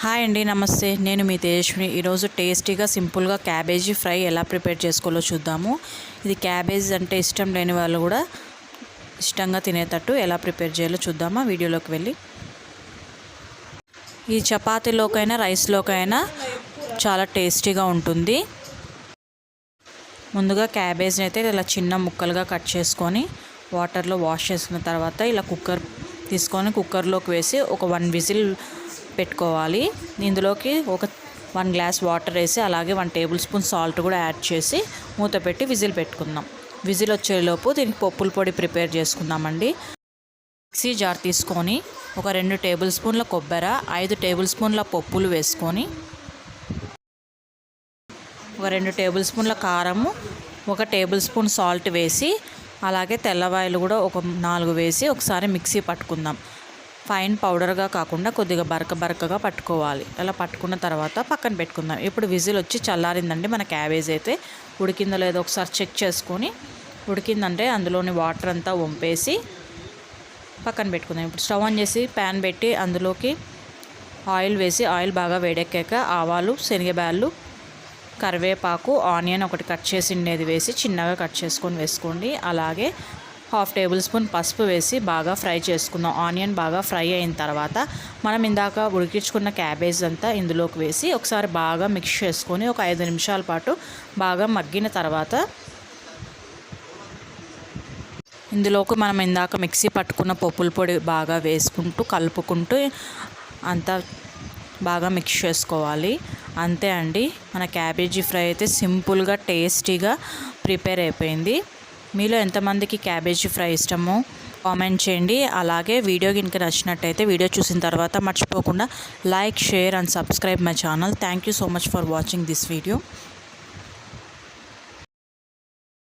Hi అండి నమస్తే. నేను మీ తేజస్విని. ఈరోజు టేస్టీగా సింపుల్గా క్యాబేజీ ఫ్రై ఎలా ప్రిపేర్ చేసుకోవాలో చూద్దాము. ఇది క్యాబేజ్ అంటే ఇష్టం లేని వాళ్ళు కూడా ఇష్టంగా తినేటట్టు ఎలా ప్రిపేర్ చేయాలో చూద్దామా. వీడియోలోకి వెళ్ళి. ఈ చపాతీలోకైనా రైస్లోకైనా చాలా టేస్టీగా ఉంటుంది. ముందుగా క్యాబేజ్ని అయితే ఇలా చిన్న ముక్కలుగా కట్ చేసుకొని వాటర్లో వాష్ చేసుకున్న తర్వాత ఇలా కుక్కర్ తీసుకొని కుక్కర్లోకి వేసి ఒక వన్ విజిల్ పెట్టుకోవాలి. ఇందులోకి ఒక వన్ గ్లాస్ వాటర్ వేసి అలాగే వన్ టేబుల్ స్పూన్ సాల్ట్ కూడా యాడ్ చేసి మూత పెట్టి విజిల్ పెట్టుకుందాం. విజిల్ వచ్చేలోపు దీనికి పప్పుల పొడి ప్రిపేర్ చేసుకుందామండి. మిక్సీ జార్ తీసుకొని ఒక రెండు టేబుల్ స్పూన్ల కొబ్బరి ఐదు టేబుల్ స్పూన్ల పప్పులు వేసుకొని ఒక రెండు టేబుల్ స్పూన్ల కారము ఒక టేబుల్ స్పూన్ సాల్ట్ వేసి అలాగే తెల్లవాయలు కూడా ఒక నాలుగు వేసి ఒకసారి మిక్సీ పట్టుకుందాం. ఫైన్ పౌడర్గా కాకుండా కొద్దిగా బరక బరకగా పట్టుకోవాలి. అలా పట్టుకున్న తర్వాత పక్కన పెట్టుకుందాం. ఇప్పుడు విజిల్ వచ్చి చల్లారిందండి మన క్యాబేజ్ అయితే. ఉడికిందో లేదో ఒకసారి చెక్ చేసుకొని ఉడికిందంటే అందులోని వాటర్ అంతా వంపేసి పక్కన పెట్టుకుందాం. ఇప్పుడు స్టవ్ ఆన్ చేసి ప్యాన్ పెట్టి అందులోకి ఆయిల్ వేసి ఆయిల్ బాగా వేడెక్కాక ఆవాలు శనగబ్యాళ్ళు కరివేపాకు ఆనియన్ ఒకటి కట్ చేసి ఉండేది వేసి చిన్నగా కట్ చేసుకొని వేసుకోండి. అలాగే హాఫ్ టేబుల్ స్పూన్ పసుపు వేసి బాగా ఫ్రై చేసుకుందాం ఆనియన్ బాగా ఫ్రై అయిన తర్వాత మనం ఇందాక ఉడికించుకున్న క్యాబేజ్ అంతా ఇందులోకి వేసి ఒకసారి బాగా మిక్స్ చేసుకొని ఒక ఐదు నిమిషాల పాటు బాగా మగ్గిన తర్వాత ఇందులోకి మనం ఇందాక మిక్సీ పట్టుకున్న పప్పుల పొడి బాగా వేసుకుంటూ కలుపుకుంటూ అంతా బాగా మిక్స్ చేసుకోవాలి. అంతే అండి. మన క్యాబేజీ ఫ్రై అయితే సింపుల్గా టేస్టీగా ప్రిపేర్ అయిపోయింది. మీలో ఎంతమందికి క్యాబేజీ ఫ్రై ఇష్టమో కామెంట్ చేయండి. అలాగే వీడియో కనుక నచ్చినట్టయితే వీడియో చూసిన తర్వాత మర్చిపోకుండా like share and subscribe my channel. Thank you so much for watching this video